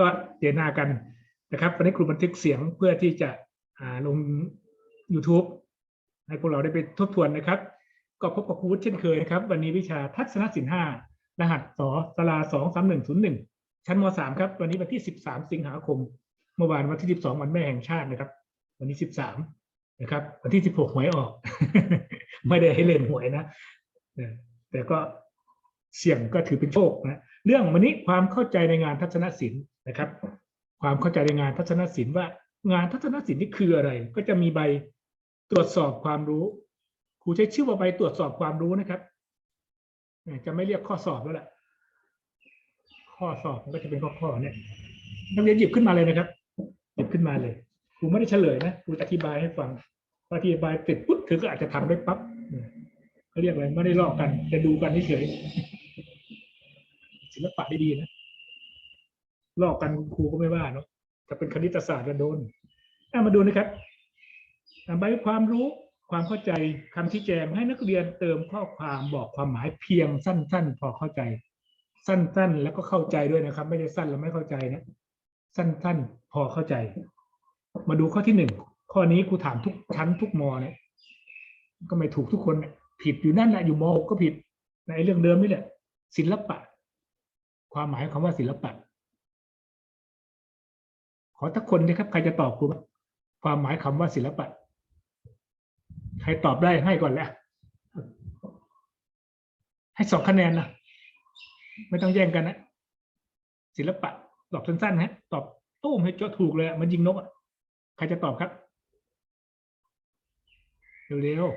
ก็เจอหน้ากันนะครับวันนี้ครูบันทึกเสียงเพื่อที่จะลง YouTube ให้พวกเราได้ไปทบทวนนะครับ ก็พบกับครูวุฒิเช่นเคยนะครับ วันนี้วิชาทัศนศิลป์ห้ารหัสสสลาสองสามหนึ่งศูนย์หนึ่งชั้นมสามครับ วันนี้วันที่สิบสามสิงหาคม เมื่อวานวันที่สิบสองวันแม่แห่งชาตินะครับ วันนี้สิบสามนะครับ วันที่สิบหกหวยออก ไม่ได้ให้เล่นหวยนะแต่ก็เสี่ยงก็ถือเป็นโชคนะ เรื่องวันนี้ความเข้าใจในงานทัศนศิลป์ นะครับ ความเข้าใจในงานทัศนศิลป์ว่างานทัศนศิลป์นี่คืออะไร ก็จะมีใบตรวจสอบความรู้ ครูใช้ชื่อว่าใบตรวจสอบความรู้นะครับจะไม่เรียกข้อสอบแล้วแหละข้อสอบมันก็จะเป็นข้อข้อๆเนี่ยนักเรียนหยิบขึ้นมาเลยนะครับ หยิบขึ้นมาเลยครูไม่ได้เฉลยนะครูอธิบายให้ฟังออธิบายเสร็จปุ๊บเธอก็อาจจะทำได้ปั๊บเขาเรียกอะไรไม่ได้ลอกกัน จะดูกันเฉยศิลปะได้ดีนะ ลอกกันครูก็ไม่ว่าเนาะถ้าเป็นคณิตศาสตร์ก็โดนอะมาดูนะครับอะใบความรู้ความเข้าใจคำชี้แจงให้นักเรียนเติมข้อความบอกความหมายเพียงสั้น ๆ พอเข้าใจ สั้น ๆ แล้วก็เข้าใจด้วยนะครับ ไม่ได้สั้นแล้วไม่เข้าใจนะ สั้น ๆ พอเข้าใจ มาดูข้อที่หนึ่งข้อนี้ครูถามทุกชั้นทุกมอเนี่ยก็ไม่ถูกทุกคนผิดอยู่นั่นแหละอยู่มหกก็ผิดในเรื่องเดิมนี่แหละศิลปะ ความหมายของคำว่าศิลปะ ขอทักคนนะครับ ใครจะตอบครูความหมายคำว่าศิลปะ ใครตอบได้ให้ก่อนแหละให้สองคะแนนนะ ไม่ต้องแย่งกันนะ ศิลปะ ตอบสั้นๆฮะ ตอบตู้มให้เจาะถูกเลย มันยิงนกอะ ใครจะตอบครับ เร็วๆ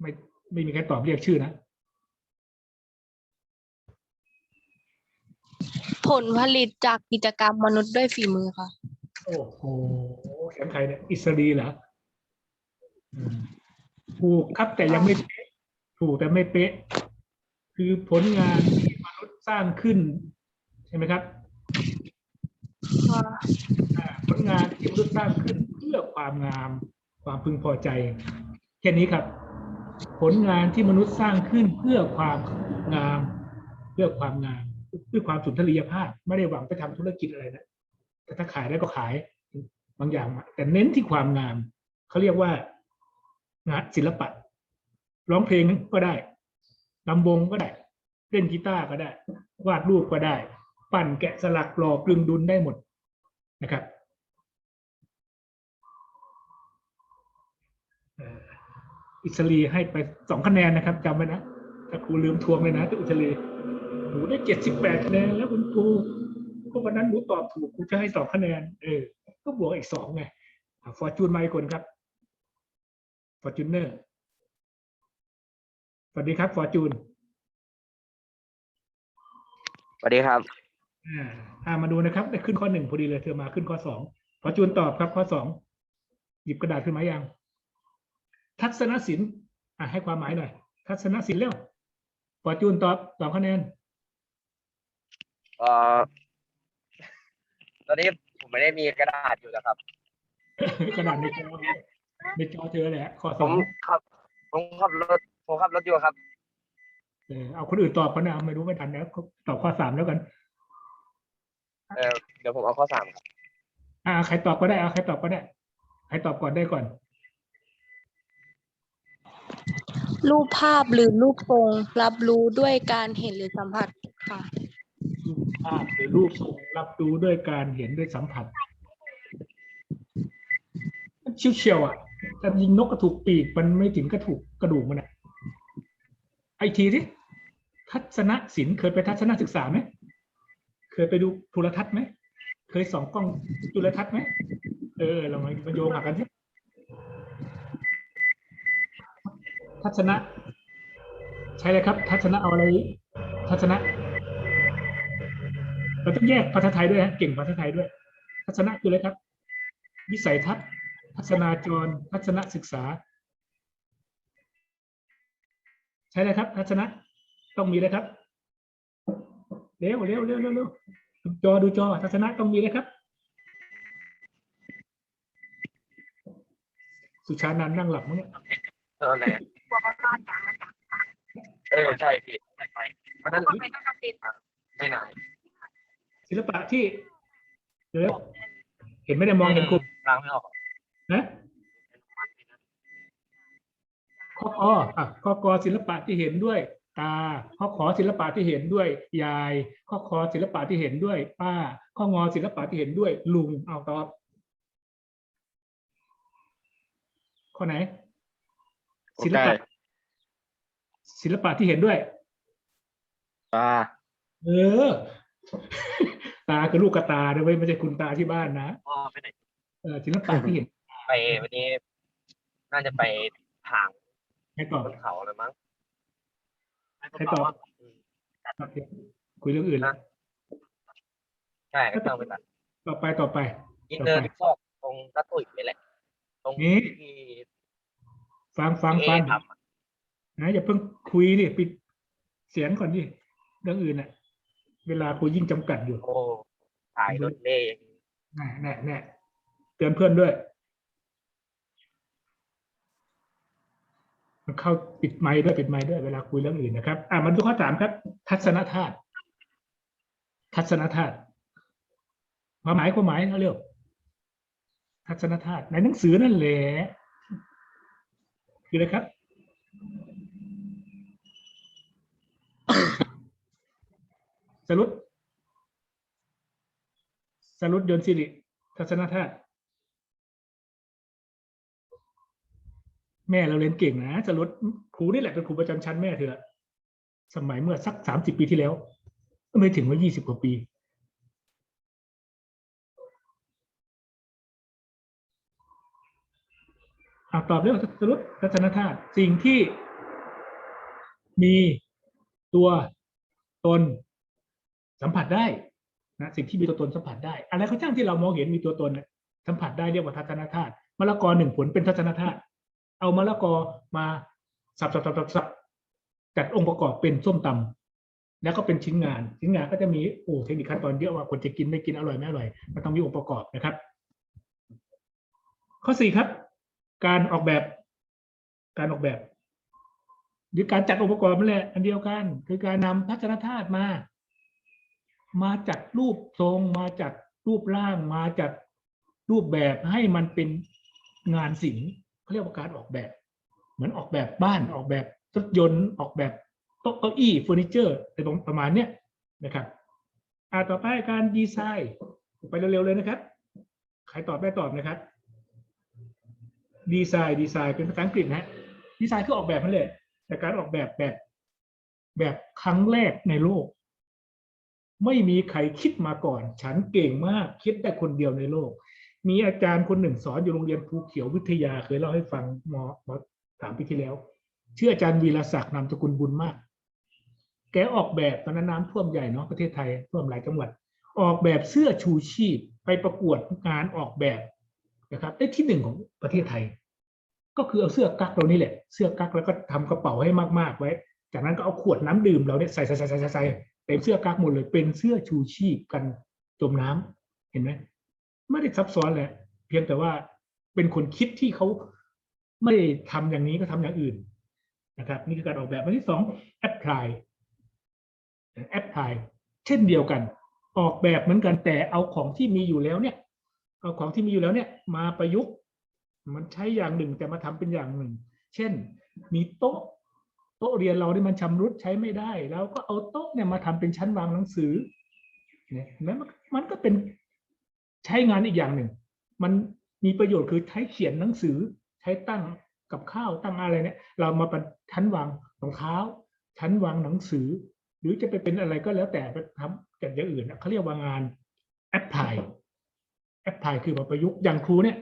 ไม่ไม่มีใครตอบเรียกชื่อนะ ผลผลิตจากกิจกรรมมนุษย์ด้วยฝีมือค่ะ โอ้โหเสียงใครเนี่ยอิสรีเหรออืมถูกครับแต่ยังไม่เป๊ะถูกแต่ไม่เป๊ะ คือผลงานที่มนุษย์สร้างขึ้น ใช่ไหมครับอ่าผลงานที่มนุษย์สร้างขึ้นเพื่อความงาม ความพึงพอใจ แค่นี้ครับ ผลงานที่มนุษย์สร้างขึ้นเพื่อความงาม เพื่อความงาม เพื่อความสุนทรียภาพ ไม่ได้หวังไปทำธุรกิจอะไรนะแต่ถ้าขายได้ก็ขายบางอย่าง แต่เน้นที่ความงามเขาเรียกว่างานศิลปะ ร้องเพลงก็ได้ลำวงก็ได้ เล่นกีตาร์ก็ได้ วาดรูปก็ได้ ปั่นแกะสลักหล่อกลึงดุลได้หมดนะครับอิสรีให้ไปสองคะแนนนะครับจำไว้นะถ้าครูลืมทวงเลยนะอิสรี หนูได้เจ็ดสิบแปดคะแนนแล้วคุณครูก็วันนั้นหนูตอบถูกครูจะให้สองคะแนนเออก็บวกอีกสองไงฟอร์จูนมาอีกคนครับฟอร์จูเนอร์สวัสดีครับฟอร์จูนสวัสดีครับอ่าอ่ามาดูนะครับได้ขึ้นข้อหนึ่งพอดีเลยเธอมาขึ้นข้อสองฟอร์จูนตอบครับข้อสองหยิบกระดาษขึ้นมายัง ทัศนศิลป์อ่าให้ความหมายหน่อย ทัศนศิลป์เร็วฟอร์จูนตอบสองคะแนน เอ่อตอนนี้ผมไม่ได้มีกระดาษอยู่นะครับกระดาษในจอในจอเธอแหละข้อผสอมงขับผมขับรถผมขับรถอยู่ครับ เออเอาคนอื่นตอบเขานะไม่รู้ไม่ทันนะตอบข้อสามแล้วกัน เออเดี๋ยวผมเอาข้อสามครับอ่าใครตอบก็ได้เอาใครตอบก็ได้ ใครตอบก่อนได้ก่อน รูปภาพหรือรูปทรงรับรู้ด้วยการเห็นหรือสัมผัสค่ะ รูปภาพหรือรูปทรงรับรู้ด้วยการเห็นด้วยสัมผัสมันเฉียวๆอะแต่ยิงนกกระถูกปีกมันไม่ถึงกระถูกกระดูกมันอะไอทีที่ทัศนศิลป์เคยไปทัศนศึกษาไหมเคยไปดูโทรทัศน์ไหมเคยส่องกล้องจุลทรรศน์ไหมเออเรามามาโยงหากันที่ทัศนะ ใช่เลยครับ ทัศนะเอาอะไร ทัศนะ เราต้องแยกภาษาไทยด้วยฮะเก่งภาษาไทยด้วย ทัศนะคืออะไรครับ วิสัยทัศน์ทัศนาจร ทัศนศึกษา ใช่เลยครับ ทัศนะต้องมีเลยครับเร็วเร็วเร็วเร็วเร็วดูจอดูจอทัศนะต้องมีเลยครับ สุชานันท์นั่งหลับมั้งเนี่ยเออไหนเออใช่พี่วันนั้นไม่ไหน ศิลปะที่เดี๋ยวเห็นไม่ได้มองเห็นครูล้างไม่ออกนะข้อคออะข้อกอศิลปะที่เห็นด้วย ตาข้อขอศิลปะที่เห็นด้วย ยาย ข้อคอศิลปะที่เห็นด้วย ป้า ข้องอศิลปะที่เห็นด้วย ลุงเอาตอบข้อไหน ศิลปะ ศิลปะที่เห็นด้วย ตา เออ ตาคือลูกกระตาด้วยเวยไม่ใช่คุณตาที่บ้านนะพ่อไปไหนเออศิลปะที่เห็นไปวันนี้ น่าจะไปทางให้ตอบบนเขาเลยมั้งให้ตอบคุยเรื่องอื่นแล้วใช่ก็ต้องไปตัดต่อไปต่อไปอินเดินซอกตรงตะตุ่ยนี่แหละ ตรงนี่ที่ฟังฟังเอฟังทำอะนะอย่าเพิ่งคุยดิปิดเสียงก่อนดิเรื่องอื่นน่ะ เวลาคุยยิ่งจำกัดอยู่โอ้ถ่ายรถเล่ยังแน่แน่แน่เตือนเพื่อนด้วย มันเข้าปิดไมค์ด้วยปิดไมค์ด้วยเวลาคุยเรื่องอื่นนะครับ อ่ามาดูข้อสามครับ ทัศนธาตุทัศนธาตุความหมายความหมายเอาเร็วทัศนธาตุในหนังสือนั่นแหละคืออะไรครับ สรุปสรุปยนต์สิริทัศนธาตุแม่เราเรียนเก่งนะสรุปครูนี่แหละเป็นครูประจำชั้นแม่เธอสมัยเมื่อสักสามสิบปีที่แล้วก็ไม่ถึงว่ายี่สิบกว่าปีอ่าตอบเรื่องสรุปทัศนธาตุสิ่งที่มีตัวตน สัมผัสได้นะสิ่งที่มีตัวตนสัมผัสได้ อะไรก็ช่างที่เรามองเห็นมีตัวตนสัมผัสได้เรียกว่าทัศนธาตุมะละกอหนึ่งผลเป็นทัศนธาตุเอามะละกอมาสับสับสับสับสับจัดองค์ประกอบเป็นส้มตำแล้วก็เป็นชิ้นงาน ชิ้นงานก็จะมีโอ้เทคนิคขั้นตอนเยอะว่าคนจะกินไม่กินอร่อยไม่อร่อยมันต้องมีองค์ประกอบนะครับ ข้อสี่ครับ การออกแบบ การออกแบบหรือการจัดองค์ประกอบนั่นแหละอันเดียวกัน คือการนำทัศนธาตุมา มาจัดรูปทรงมาจัดรูปร่าง มาจัดรูปแบบให้มันเป็นงานศิลป์เขาเรียกว่าการออกแบบ เหมือนออกแบบบ้านออกแบบรถยนต์ออกแบบโต๊ะเก้าอี้เฟอร์นิเจอร์อะไรประมาณเนี้ยนะครับอ่าต่อไปการดีไซน์ไปเร็วๆเลยนะครับใครตอบได้ตอบนะครับดีไซน์ดีไซน์เป็นภาษาอังกฤษนะฮะดีไซน์คือออกแบบนั่นแหละแต่การออกแบบแบบแบบครั้งแรกในโลก ไม่มีใครคิดมาก่อน ฉันเก่งมากคิดได้คนเดียวในโลก มีอาจารย์คนหนึ่งสอนอยู่โรงเรียนภูเขียววิทยาเคยเล่าให้ฟังมมสามปีที่แล้วชื่ออาจารย์วีรศักดิ์นามสกุลบุญมาก แกออกแบบตอนนั้นน้ำท่วมใหญ่เนาะประเทศไทยท่วมหลายจังหวัด ออกแบบเสื้อชูชีพไปประกวดงานออกแบบนะครับได้ที่หนึ่งของประเทศไทย ก็คือเอาเสื้อกั๊กเรานี่แหละ เสื้อกั๊กแล้วก็ทำกระเป๋าให้มากๆไว้ จากนั้นก็เอาขวดน้ำดื่มเราเนี่ยใส่ใส่ใส่ใส่ใส่ใส่ เต็มเสื้อกั๊กหมดเลย เป็นเสื้อชูชีพกันจมน้ำเห็นไหมไม่ได้ซับซ้อนเลยเพียงแต่ว่าเป็นคนคิดที่เขาไม่ได้ทำอย่างนี้ก็ทำอย่างอื่นนะครับ นี่คือการออกแบบอันที่สองแอปพลายแอปพลายเช่นเดียวกัน ออกแบบเหมือนกันแต่เอาของที่มีอยู่แล้วเนี่ย เอาของที่มีอยู่แล้วเนี่ย มาประยุกต์ มันใช้อย่างหนึ่งแต่มาทำเป็นอย่างหนึ่ง เช่น มีโต๊ะ โต๊ะเรียนเราที่มันชำรุดใช้ไม่ได้เราก็เอาโต๊ะเนี่ยมาทำเป็นชั้นวางหนังสือเนี่ยแล้มันมันก็เป็นใช้งานอีกอย่างหนึ่ง มันมีประโยชน์คือใช้เขียนหนังสือใช้ตั้งกับข้าวตั้งอะไรเนี่ย เรามาเป็นชั้นวางรองเท้า ชั้นวางหนังสือ หรือจะไปเป็นอะไรก็แล้วแต่ไปทำกันอย่างอื่นเขาเรียกว่างานแอปพลายแอปพลายคือมาประยุกต์อย่างครูเนี่ย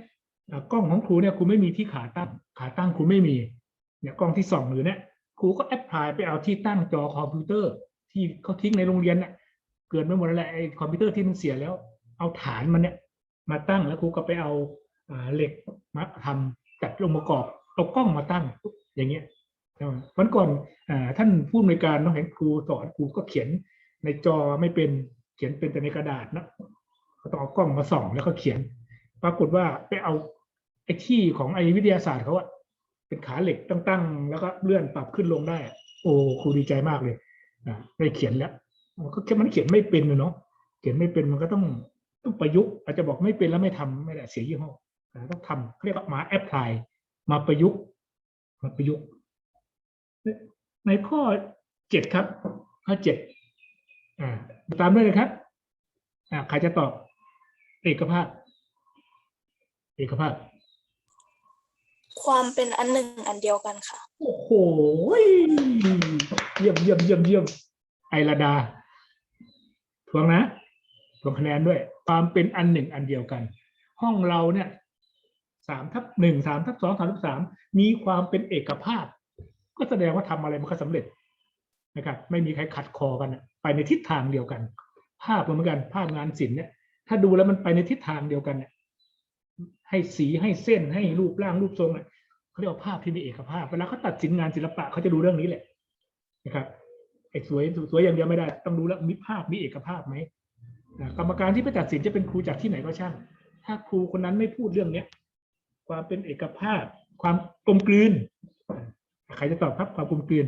กล้องของครูเนี่ยครูไม่มีที่ขาตั้งขาตั้งครูไม่มีเนี่ยกล้องที่ส่องอยู่เนี่ย ครูก็แอปพลายไปเอาที่ตั้งจอคอมพิวเตอร์ ที่เขาทิ้งในโรงเรียนเนี่ยเกิดไปหมดแล้วแหละไอ้คอมพิวเตอร์ที่มันเสียแล้ว เอาฐานมันเนี่ยมาตั้งแล้วครูก็ไปเอาเหล็กมาทำจัดองค์ประกอบเอากล้องมาตั้งอย่างเงี้ยวันก่อนอท่านผู้อำนวยการน้องเห็นครูสอนครูก็เขียนในจอไม่เป็นเขียนเป็นแต่ในกระดาษนะก็ต้องเอากล้องมาส่องแล้วก็เขียน ปรากฏว่าไปเอาไอ้ที่ของไอ้วิทยาศาสตร์เขาอะ เป็นขาเหล็กตั้งๆแล้วก็เลื่อนปรับขึ้นลงได้ โอ้ครูดีใจมากเลยอะได้เขียนแล้วมันก็แค่มันเขียนไม่เป็นนะเนาะเขียนไม่เป็นมันก็ต้องต้องประยุกต์อาจจะบอกไม่เป็นแล้วไม่ทำไม่ได้เสียยี่ห้ออ่ต้องทำเขาเรียกว่ามาแอพพลายมาประยุกต์มาประยุกต์ในในข้อเจ็ดครับ ข้อเจ็ดอ่าตามด้วยเลยครับอ่าใครจะตอบเอกภาพ เอกภาพ ความเป็นอันหนึ่งอันเดียวกันค่ะ โอ้โหเยี่ยมเยี่ยมเยี่ยมเยี่ยมไอราดาทวงนะทวงคะแนนด้วย ความเป็นอันหนึ่งอันเดียวกัน ห้องเราเนี่ยสามทับหนึ่งสามทับสองสามทับสามมีความเป็นเอกภาพ ก็แสดงว่าทำอะไรมันก็สำเร็จนะครับ ไม่มีใครขัดคอกันไปในทิศทางเดียวกัน ภาพเหมือนกัน ภาพงานศิลป์เนี่ยถ้าดูแล้วมันไปในทิศทางเดียวกันเนี่ย ให้สีให้เส้นให้รูปร่างรูปทรงเนี่ยเขาเรียกว่าภาพที่มีเอกภาพเวลาเขาตัดสินงานศิลปะเขาจะดูเรื่องนี้แหละนะครับไอ้สวยสวยอย่างเดียวไม่ได้ ต้องดูแล้วมีภาพมีเอกภาพไหมอ่ากรรมการที่ไปตัดสินจะเป็นครูจากที่ไหนก็ช่าง ถ้าครูคนนั้นไม่พูดเรื่องเนี้ยความเป็นเอกภาพ ความกลมกลืนอ่าใครจะตอบครับความกลมกลืน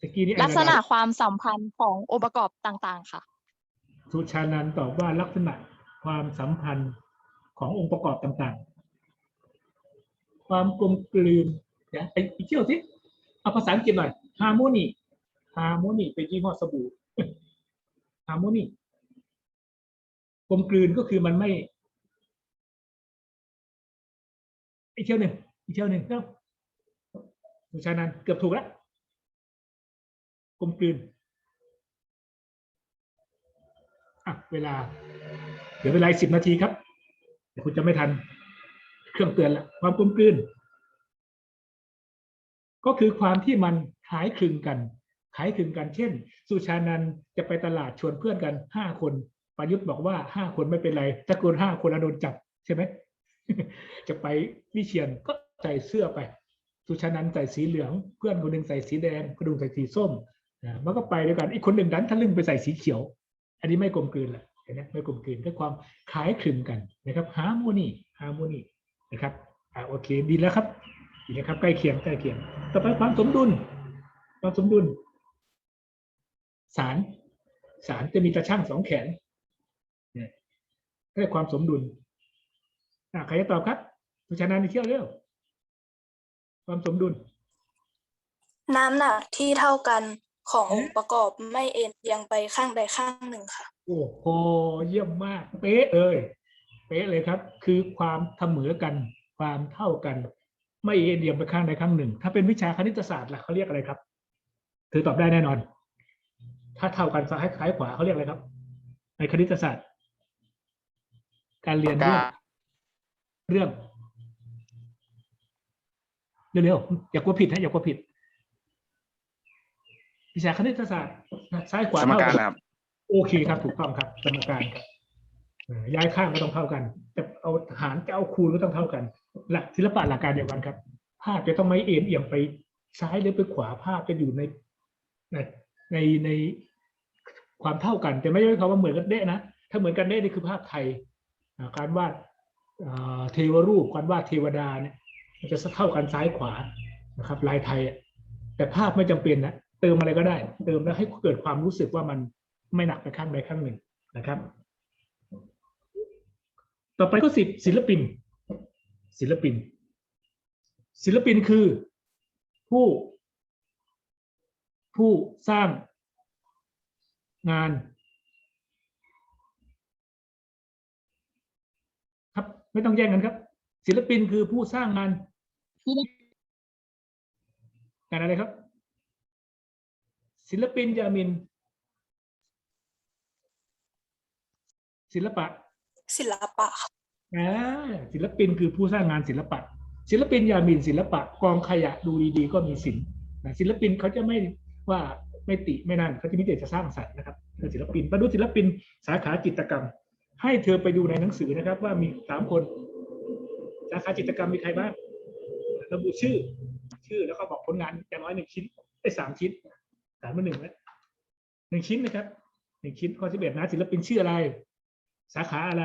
ตะกี้นี้ลักษณะไอ้ระดาความสัมพันธ์ขององค์ประกอบต่าง ๆ ค่ะสุชานันท์ตอบว่าลักษณะ ความสัมพันธ์ขององค์ประกอบต่างๆ ความกลมกลืนเดี๋ยวไปไปเที่ยวสิเอาภาษาอังกฤษหน่อย harmony harmony เป็นยี่ห้อสบู่ harmony กลมกลืนก็คือมันไม่อีกเที่ยวหนึ่งอีกเที่ยวหนึ่งเนาะสุชานันเกือบถูกแล้วกลมกลืนอะเวลา เดี๋ยวเวลาสิบนาทีครับเดี๋ยวคุณจะไม่ทันเครื่องเตือนละความกลมกลืน ก็คือความที่มันคล้ายคลึงกันคล้ายคลึงกันเช่น สุชานันจะไปตลาดชวนเพื่อนกันห้าคนประยุทธ์บอกว่าห้าคนไม่เป็นไรถ้าเกินห้าคนแล้วโดนจับใช่ไหมจะไปวิเชียนก็ใส่เสื้อไป สุชานันใส่สีเหลือง เพื่อนคนหนึ่งใส่สีแดงคนหนึ่งใส่สีส้มมันก็ไปด้วยกันอีกคนหนึ่งดันทะลึ่งไปใส่สีเขียว อันนี้ไม่กลมกลืนแหละ นไหมไม่กลมกลืนด้วยความคล้ายคลึงกันนะครับฮาร์โมนีฮาร์โมนีนะครับอ่าโอเคดีแล้วครับดีนะครับใกล้เคียงใกล้เคียง ต่อไปความสมดุล ความสมดุล สารสารจะมีตาช่างสองแขนเนี่ยเรียกความสมดุลอ่าใครจะตอบครับสุชานาในเที่ยวเร็วความสมดุล น้ำหนักที่เท่ากันของเอ๊ะองค์ประกอบไม่เอ็นเอียงไปข้างใดข้างหนึ่งค่ะ โอ้โหเยี่ยมมาก เป๊ะเลยเป๊ะเลยครับ คือความเสมอกันความเท่ากัน ไม่เอ็นเอียงไปข้างใดข้างหนึ่ง ถ้าเป็นวิชาคณิตศาสตร์ล่ะเขาเรียกอะไรครับเธอตอบได้แน่นอน ถ้าเท่ากันซ้ายซ้ายขวาเขาเรียกอะไรครับ ในคณิตศาสตร์ การเรียนเรื่องเรื่องเร็วๆอย่ากลัวผิดนะอย่ากลัวผิดวิชาคณิตศาสตร์ซ้ายขวาสมเท่าการกันนะครับ โอเคครับถูกต้องครับสมการครับย้ายข้างก็ต้องเท่ากันจะเอาหารจะเอาคูณก็ต้องเท่ากัน หลักศิลปะหลักการเดียวกันครับ ภาพจะต้องไม่เอ็นเอียงไปซ้ายหรือไปขวาภาพจะอยู่ในในในความเท่ากันแต่ไม่ใช่คำว่าเหมือนกันเด้นะถ้าเหมือนกันเด้นี่คือภาพไทยการวาดเทวรูปการวาดเทวดาเนี่ยมันจะเท่ากันซ้ายขวานะครับ ลายไทยแต่ภาพไม่จำเป็นนะเติมอะไรก็ได้ เติมแล้วให้เกิดความรู้สึกว่ามัน ไม่หนักไปข้างใดข้างหนึ่งนะครับ ต่อไปก็สิบศิลปิน ศิลปิน ศิลปินคือผู้ ผู้สร้างงานครับไม่ต้องแย่งกันครับ ศิลปินคือผู้สร้างงานงานอะไรครับ ศิลปินยามิน ศิลปะ ศิลปะค่ะอ่าศิลปินคือผู้สร้างงานศิลปะ ศิลปินยามินศิลปะกองขยะดูดีๆก็มีศิลป์นะศิลปินเขาจะไม่ว่าไม่ติไม่นั่นเขาจะมีแต่จะสร้างสรรค์นะครับคือศิลปินมาดูศิลปินสาขาจิตรกรรม ให้เธอไปดูในหนังสือนะครับ ว่ามีสามคน สาขาจิตรกรรมมีใครบ้างระบุชื่อ ชื่อแล้วก็บอกผลงานอย่างน้อยหนึ่งชิ้นได้สามชิ้นสามมาหนึ่งแล้วหนึ่งชิ้นนะครับหนึ่งชิ้นข้อสิบเอ็ดนะศิลปินชื่ออะไร สาขาอะไร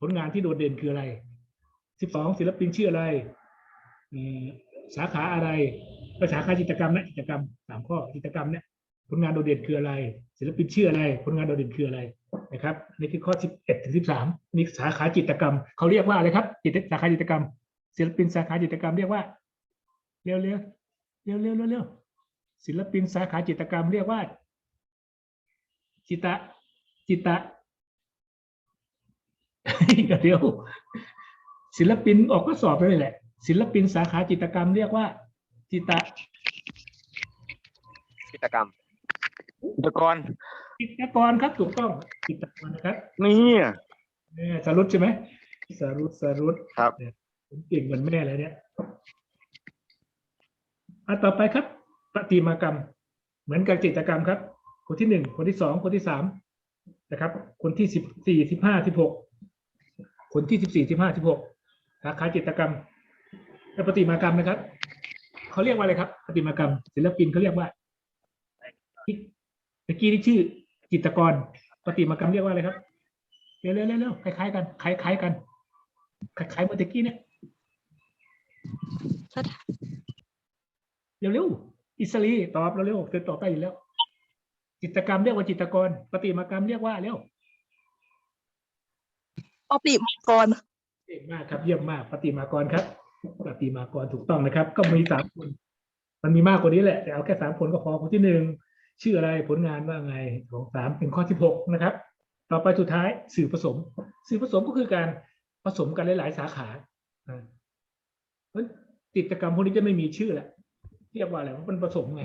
ผลงานที่โดดเด่นคืออะไรสิบสองศิลปินชื่ออะไรสาขาอะไรก็สาขาจิตกรรมนะจิตกรรมสามข้อจิตกรรมเนี่ยผลงานโดดเด่นคืออะไร ศิลปินชื่ออะไร ผลงานโดดเด่นคืออะไรนะครับนี่คือข้อ 11ถึง13นี่สาขาจิตกรรมเขาเรียกว่าอะไรครับจิตสาขาจิตกรรม ศิลปินสาขาจิตกรรมเรียกว่าเร็วเร็วเร็วเร็วเร็วศิลปินสาขาจิตกรรมเรียกว่า จิตะจิตะ เดี๋ยว ศิลปินออกข้อสอบไปเลยแหละ ศิลปินสาขาจิตรกรรมเรียกว่า จิตะกิจกรรมอุปกรณ์จิตรกรครับถูกต้องจิตรกรนะครับนี่เนี่ยสรุปใช่ไหมสรุปสรุปครับเนี่ยผมเก่งเหมือนแม่เลยเนี่ยอะต่อไปครับประติมากรรม เหมือนกับจิตรกรรมครับ คนที่หนึ่งคนที่สองคนที่สามนะครับ คนที่สิบสี่สิบห้าสิบหก คนที่สิบสี่สิบห้าสิบหกสาขาจิตรกรรมและประติมากรรมนะครับเขาเรียกว่าอะไรครับประติมากรรม ศิลปินเขาเรียกว่าที่เมื่อกี้ที่ชื่อจิตรกรประติมากรรมเรียกว่าอะไรครับเร็วเร็วเร็วคล้ายๆกันคล้ายๆกันคล้ายๆเมื่อตะกี้เนี่ยเร็วเร็วอิสรีตอบเร็วเร็วเธอตอบได้อยู่แล้ว จิตกรรมเรียกว่าจิตกรประติมากรรมเรียกว่าเร็ว ปฏิมากรเก่งมากครับ เยี่ยมมากประติมากรครับประติมากรถูกต้องนะครับ ก็มีสามคน มันมีมากกว่านี้แหละ แต่เอาแค่สามคนก็พอคนที่หนึ่งชื่ออะไรผลงานว่าไงสองสามเป็นข้อที่หกนะครับ ต่อไปสุดท้ายสื่อผสม สื่อผสมก็คือการผสมกันหลาย ๆ สาขาอ่าเพราะกิจกรรมพวกนี้จะไม่มีชื่อแหละเรียกว่าอะไรว่ามันผสมไง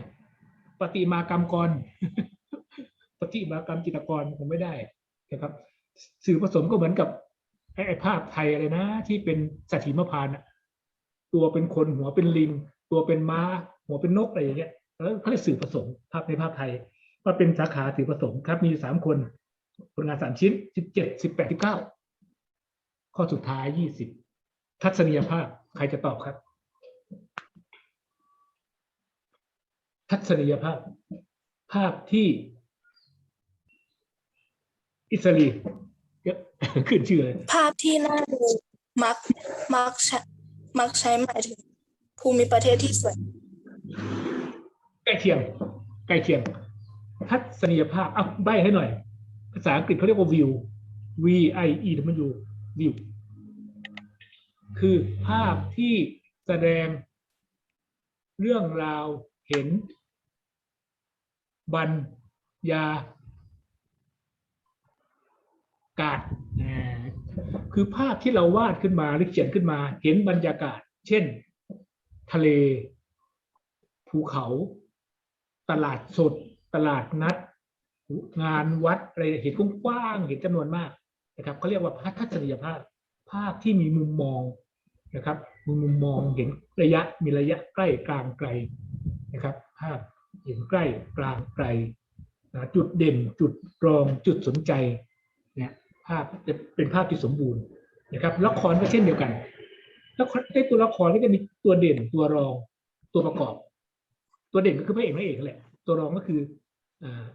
ปฏิมากรรมกรปฏิมากรรมจิตกรคงไม่ได้นะครับ สื่อผสมก็เหมือนกับ ไอ้ไอ้ภาพไทยอะไรนะ ที่เป็นสัตว์หิมพานต์ตัวเป็นคนหัวเป็นลิง ตัวเป็นม้า หัวเป็นนกอะไรอย่างเงี้ยแล้วเขาเรียกสื่อผสมภาพในภาพไทยก็เป็นสาขาสื่อผสมครับมีสามคน ผลงานสามชิ้นสิบเจ็ดสิบแปดสิบเก้าข้อสุดท้ายยี่สิบทัศนียภาพใครจะตอบครับ ทัศนียภาพ ภาพที่อิสรี ขึ้นชื่อเลยภาพที่น่าดูมักมักใช้มักใช้หมายถึง ภูมิประเทศที่สวยใกล้เคียงใกล้เคียง ทัศนียภาพอะใบให้หน่อย ภาษาอังกฤษเขาเรียกว่า view v i e w view คือภาพที่แสดงเรื่องราวเห็นบรรยา กาศคือภาพที่เราวาดขึ้นมาหรือเขียนขึ้นมา เห็นบรรยากาศ เช่น ทะเล ภูเขา ตลาดสด ตลาดนัด งานวัดอะไรเห็นกว้างๆเห็นจำนวนมากนะครับเขาเรียกว่าภาพทัศนียภาพ ภาพที่มีมุมมองนะครับมีมุมมองเห็นระยะมีระยะใกล้กลางไกลนะครับ ภาพเห็นใกล้กลางไกลจุดเด่นจุดรองจุดสนใจ ภาพจะเป็นภาพที่สมบูรณ์นะครับละครก็เช่นเดียวกันละครในตัวละครก็จะมีตัวเด่นตัวรองตัวประกอบ ตัวเด่นก็คือพระเอกพระเอกกันแหละ ตัวรองก็คืออ่า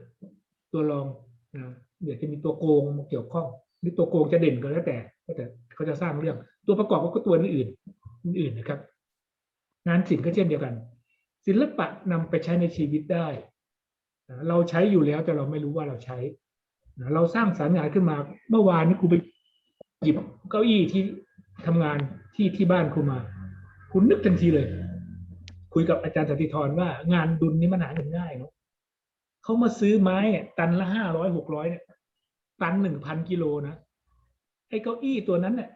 ตัวรองนะเดี๋ยวจะมีตัวโกงมาเกี่ยวข้องหรือตัวโกงจะเด่นก็แล้วแต่ก็แต่เขาจะสร้างเรื่อง ตัวประกอบก็ตัวอื่นอื่นนะครับ งานศิลป์ก็เช่นเดียวกัน ศิลปะนำไปใช้ในชีวิตได้ เราใช้อยู่แล้วแต่เราไม่รู้ว่าเราใช้ เราสร้างสรรค์งานขึ้นมา เมื่อวานนี้ครูไปหยิบเก้าอี้ที่ทำงานที่ที่บ้านครูมา คุณนึกทันทีเลย คุยกับอาจารย์สติธรว่างานดุลนี้มันหาเงินง่ายเนาะเขามาซื้อไม้เนี่ยตันละห้าร้อยหกร้อยเนี่ยตันหนึ่งพันกิโลนะไอ้เก้าอี้ตัวนั้นเนี่ย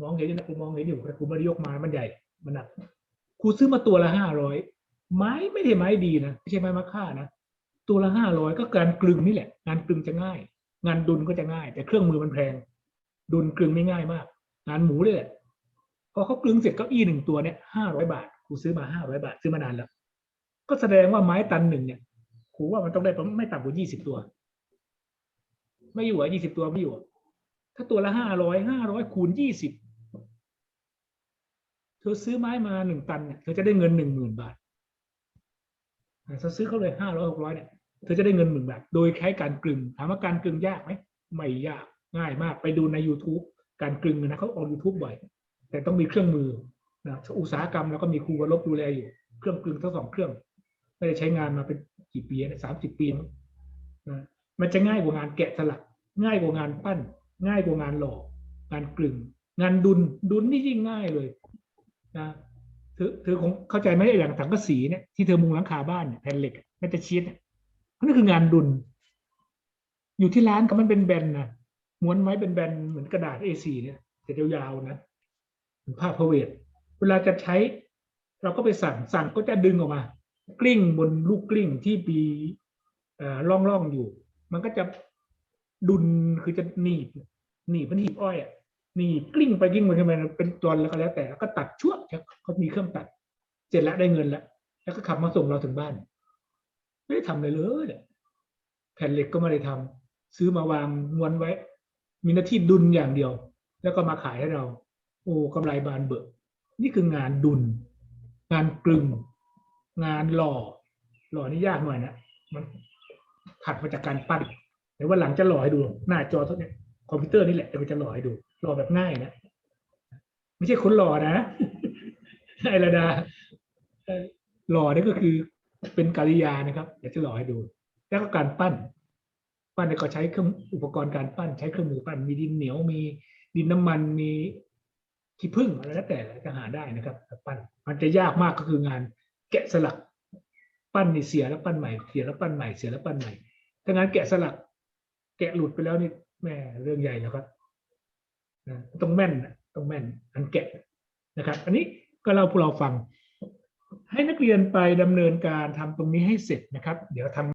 มองเห็นอยู่นะกูมองเห็นอยู่แต่กูไม่ได้ยกมามันใหญ่มันหนักครูซื้อมาตัวละห้าร้อยไม้ไม่ได้ไม้ดีนะไม่ใช่ไม้มะค่านะ ตัวละห้าร้อยก็การกลึงนี่แหละ งานกลึงจะง่าย งานดุลก็จะง่าย แต่เครื่องมือมันแพง ดุลกลึงไม่ง่ายมาก งานหมูเลยแหละพอเขากลึงเสร็จเก้าอี้หนึ่งตัวเนี่ยห้าร้อยบาทครูซื้อมาห้าร้อยบาทซื้อมานานแล้ว ก็แสดงว่าไม้ตันหนึ่งเนี่ยครูว่ามันต้องได้ไม่ต่ำกว่ายี่สิบตัว ไม่อยู่อะยี่สิบตัวไม่อยู่ ถ้าตัวละห้าร้อยห้าร้อยคูณยี่สิบเธอซื้อไม้มาหนึ่งตันเนี่ยเธอจะได้เงินหนึ่งหมื่นบาท เธอซื้อเขาเลยห้าร้อยหกร้อยเนี่ยเธอจะได้เงินหมื่นบาทโดยใช้การกลึงถามว่าการกลึงยากไหมไม่ยากง่ายมากไปดูใน YouTube การกลึงนะเขาออก YouTube บ่อย แต่ต้องมีเครื่องมือนะอุตสาหกรรมแล้วก็มีครูวรบดูแลอยู่ เครื่องกลึงทั้งสองเครื่องไม่ได้ใช้งานมาเป็นกี่ปีนะสามสิบปีนะมันจะง่ายกว่างานแกะสลัก ง่ายกว่างานปั้น ง่ายกว่างานหล่องานกลึง งานดุลดุลนี่ยิ่งง่ายเลยนะ เธอเธอคงเข้าใจไหมอย่างถังกระสีเนี่ยที่เธอมุงหลังคาบ้านเนี่ยแผ่นเหล็กแมตเตอร์ชีตเนี่ยนั่นคืองานดุล อยู่ที่ร้านก็มันเป็นแบนนะม้วนไว้เป็นแบนเหมือนกระดาษ A4 เนี่ยแต่ยาวๆนะเหมือนผ้าพเวทเวลาจะใช้ เราก็ไปสั่งสั่งก็จะดึงออกมา กลิ้งบนลูกกลิ้งที่มีอ่อร่องร่องๆอยู่ มันก็จะดุลคือจะหนีบหนีบมันหนีบอ้อยอะ นีบกลิ้งไปกลิ้งมาขึ้นมาเป็นจนแล้วก็แล้วแต่แล้วก็ตัดชั่วเขามีเครื่องตัด เสร็จแล้วได้เงินแล้ว แล้วก็ขับมาส่งเราถึงบ้าน ไม่ได้ทำอะไรเลยแผ่นเหล็กก็ไม่ได้ทำซื้อมาวางม้วนไว้ มีหน้าที่ดุลอย่างเดียว แล้วก็มาขายให้เรา โอ้กำไรบานเบิกนี่คืองานดุล งานกลึง งานหล่อ หล่อนี่ยากหน่อยนะมันถัดมาจากการปั้นเดี๋ยววันหลังจะหล่อให้ดู หน้าจอเท่านี้ คอมพิวเตอร์นี่แหละจะมันจะหล่อให้ดูหล่อแบบง่ายนะ ไม่ใช่คนหล่อนะไอระดาเอ่อหล่อนี่ก็คือเป็นกริยานะครับเดี๋ยวจะหล่อให้ดู แล้วก็การปั้น ปั้นเนี่ยก็ใช้เครื่องอุปกรณ์การปั้น ใช้เครื่องมือปั้นมีดินเหนียวมีดินน้ำมันมีขี้ผึ้งอะไรแล้วแต่จะหาได้นะครับปั้นมันจะยากมากก็คืองาน แกะสลัก ปั้นนี่เสียแล้วปั้นใหม่เสียแล้วปั้นใหม่เสียแล้วปั้นใหม่ถ้างานแกะสลัก แกะหลุดไปแล้วนี่ แม่เรื่องใหญ่แล้วครับนะต้องแม่นต้องแม่นอันแกะนะครับ อันนี้ก็เล่าพวกเราฟัง ให้นักเรียนไปดำเนินการทำตรงนี้ให้เสร็จนะครับ เดี๋ยวทำ